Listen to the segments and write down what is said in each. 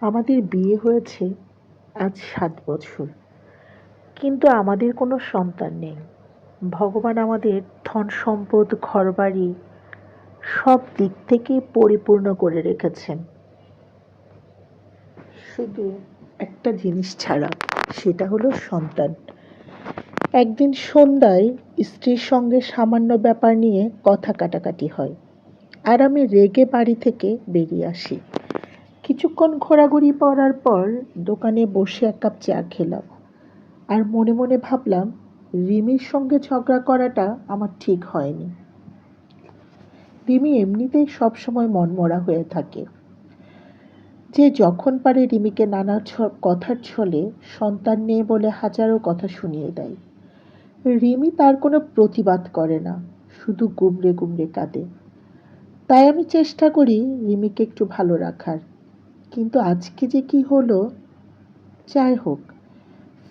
আমাদের বিয়ে হয়েছে আজ সাত বছর। কিন্তু আমাদের কোনো সন্তান নেই। ভগবান আমাদের ধন সম্পদ, ঘরবাড়ি সব দিক থেকে পরিপূর্ণ করে রেখেছেন। শুধু একটা জিনিস ছাড়া সেটা হলো সন্তান। একদিন সন্ধ্যায় স্ত্রীর সঙ্গে সামান্য ব্যাপার নিয়ে কথা কাটাকাটি হয়। আর আমি রেগে বাড়ি থেকে বেরিয়ে আসি। কিছুক্ষণ ঘোরাঘুরি করার পর দোকানে বসে এক কাপ চা খেলাম। আর মনে মনে ভাবলাম, রিমির সঙ্গে ঝগড়া করাটা আমার ঠিক হয়নি। রিমি এমনিতেই সবসময় মনমরা হয়ে থাকে। যে যখন পারে রিমিকে নানা কথার ছলে সন্তান নেই বলে হাজারো কথা শুনিয়ে দেয়। রিমি তার কোনো প্রতিবাদ করে না, শুধু গুমড়ে গুমড়ে কাঁদে। তাই আমি চেষ্টা করি রিমিকে একটু ভালো রাখার। কিন্তু আজকে যে কি হলো, যাই হোক,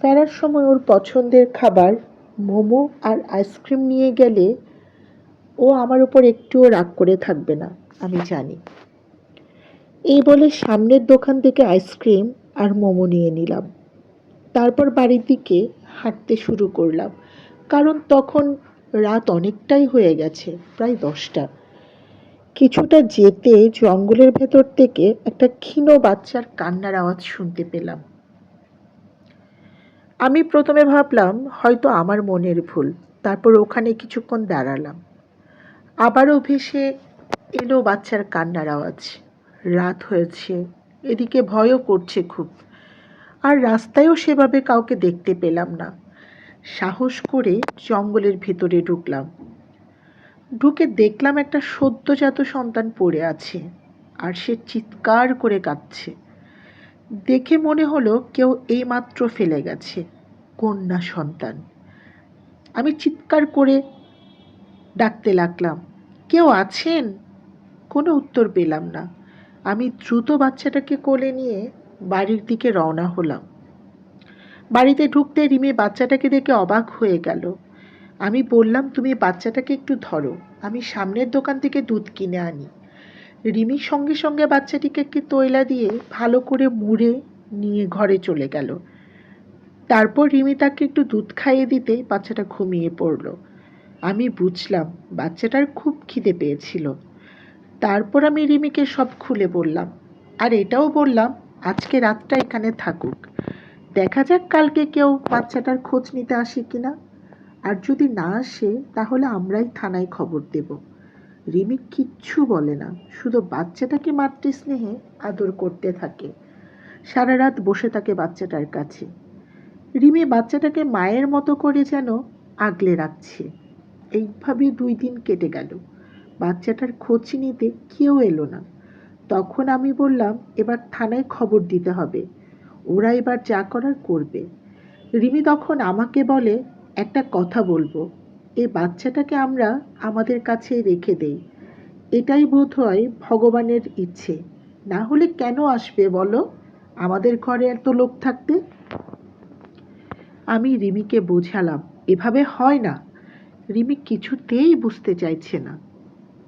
ফেরার সময় ওর পছন্দের খাবার মোমো আর আইসক্রিম নিয়ে গেলে ও আমার উপর একটুও রাগ করে থাকবে না, আমি জানি। এই বলে সামনের দোকান থেকে আইসক্রিম আর মোমো নিয়ে নিলাম। তারপর বাড়ির দিকে হাঁটতে শুরু করলাম, কারণ তখন রাত অনেকটাই হয়ে গেছে, প্রায় দশটা। কিছুটা যেতে জঙ্গলের ভেতর থেকে একটা ক্ষীণ বাচ্চার কান্নার আওয়াজ শুনতে পেলাম। আমি প্রথমে ভাবলাম, হয়তো আমার মনের ভুল। তারপর ওখানে কিছুক্ষণ দাঁড়ালাম। আবারও ভেসে এলো বাচ্চার কান্নার আওয়াজ। রাত হয়েছে, এদিকে ভয়ও করছে খুব। আর রাস্তায়ও সেভাবে কাউকে দেখতে পেলাম না। সাহস করে জঙ্গলের ভিতরে ঢুকলাম। ঢুকে দেখলাম একটা সদ্যজাত সন্তান পড়ে আছে আর সে চিৎকার করে কাঁদছে। দেখে মনে হলো কেউ এইমাত্র ফেলে গেছে, কন্যা সন্তান। আমি চিৎকার করে ডাকতে লাগলাম, কেউ আছেন? কোনো উত্তর পেলাম না। আমি দ্রুত বাচ্চাটাকে কোলে নিয়ে বাড়ির দিকে রওনা হলাম। বাড়িতে ঢুকতে রিমি বাচ্চাটাকে দেখে অবাক হয়ে গেল। আমি বললাম, তুমি বাচ্চাটাকে একটু ধরো। আমি সামনের দোকান থেকে দুধ কিনে আনি। রিমি সঙ্গে সঙ্গে বাচ্চাটিকে একটি তৈলা দিয়ে ভালো করে মুড়ে নিয়ে ঘরে চলে গেল। তারপর রিমি তাকে একটু দুধ খাইয়ে দিতে বাচ্চাটা ঘুমিয়ে পড়ল। আমি বুঝলাম, বাচ্চাটার খুব খিদে পেয়েছিল। তারপর আমি রিমিকে সব খুলে বললাম, আর এটাও বললাম, আজকে রাতটা এখানে থাকুক। দেখা যাক কালকে কেউ বাচ্চাটার খোঁজ নিতে আসে কিনা। আর যদি না আসে, তাহলে আমরাই থানায় খবর দেব। রিমি কিচ্ছু বলে না, শুধু বাচ্চাটাকে মাতৃস্নেহে আদর করতে থাকে। সারা রাত বসে থাকে বাচ্চাটার কাছে। রিমি বাচ্চাটাকে মায়ের মতো করে যেন আগলে রাখছে। এইভাবে দুই দিন কেটে গেল। বাচ্চাটার খোঁজ নিতে কেউ এলো না। তখন আমি বললাম, এবার থানায় খবর দিতে হবে। ওরা এবার যা করার করবে। রিমি তখন আমাকে বলে একটা কথা বলব। এই বাচ্চাটাকে আমরা আমাদের কাছে রেখে দেই। এটাই বোধ হয় ভগবানের ইচ্ছে। না হলে কেন আসবে বলো? আমাদের ঘরে এত লোক থাকতে? আমি রিমিকে বোঝালাম, এভাবে হয় না। রিমি কিছুতেই বুঝতে চাইছে না।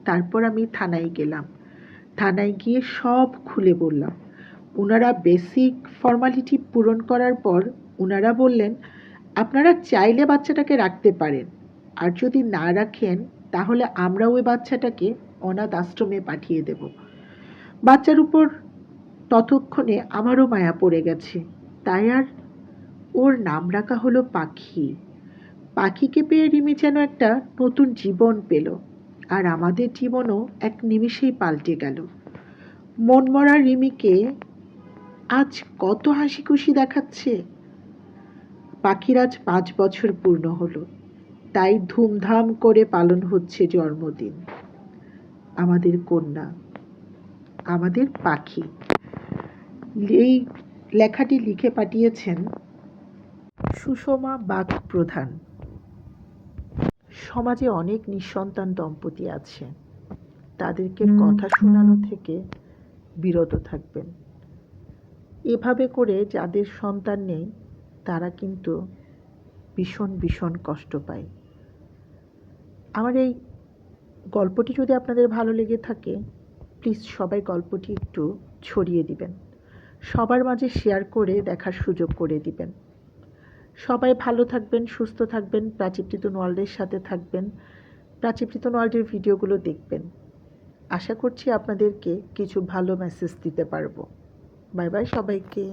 তারপর আমি থানায় গেলাম। থানায় গিয়ে সব খুলে বললাম। ওনারা বেসিক ফর্মালিটি পূরণ করার পর ওনারা বললেন আপনারা চাইলে বাচ্চাটাকে রাখতে পারেন। আর যদি না রাখেন, তাহলে আমরা ওই বাচ্চাটাকে অনাথ আশ্রমে পাঠিয়ে দেব। বাচ্চার উপর ততক্ষণে আমারও মায়া পড়ে গেছে। তাই আর ওর নাম রাখা হলো পাখি। পাখিকে পেয়ে রিমি যেন একটা নতুন জীবন পেল। আর আমাদের জীবনও এক নিমিষেই পাল্টে গেল। মনমরা রিমিকে আজ কত হাসি খুশি দেখাচ্ছে। পাখির আজ পাঁচ বছর পূর্ণ হলো। তাই ধুমধাম করে পালন হচ্ছে জন্মদিন। আমাদের কন্যা, আমাদের পাখি। এই লেখাটি লিখে পাঠিয়েছেন সুষমা বাগ প্রধান সমাজে অনেক নিঃসন্তান দম্পতি আছে। তাদেরকে কথা শোনানো থেকে বিরত থাকবেন। এভাবে করে যাদের সন্তান নেই তারা কিন্তু ভীষণ ভীষণ কষ্ট পায়। আমার এই গল্পটি যদি আপনাদের ভালো লেগে থাকে প্লিজ সবাই গল্পটি একটু ছড়িয়ে দিবেন। সবার মাঝে শেয়ার করে দেখার সুযোগ করে দিবেন। সবাই ভালো থাকবেন, সুস্থ থাকবেন প্রাচীপ্রিতন ওয়ার্ল্ডের সাথে থাকবেন প্রাচীপ্রিতন ওয়ার্ল্ডের ভিডিওগুলো দেখবেন। আশা করছি আপনাদেরকে কিছু ভালো মেসেজ দিতে পারব। বাই বাই সবাইকে।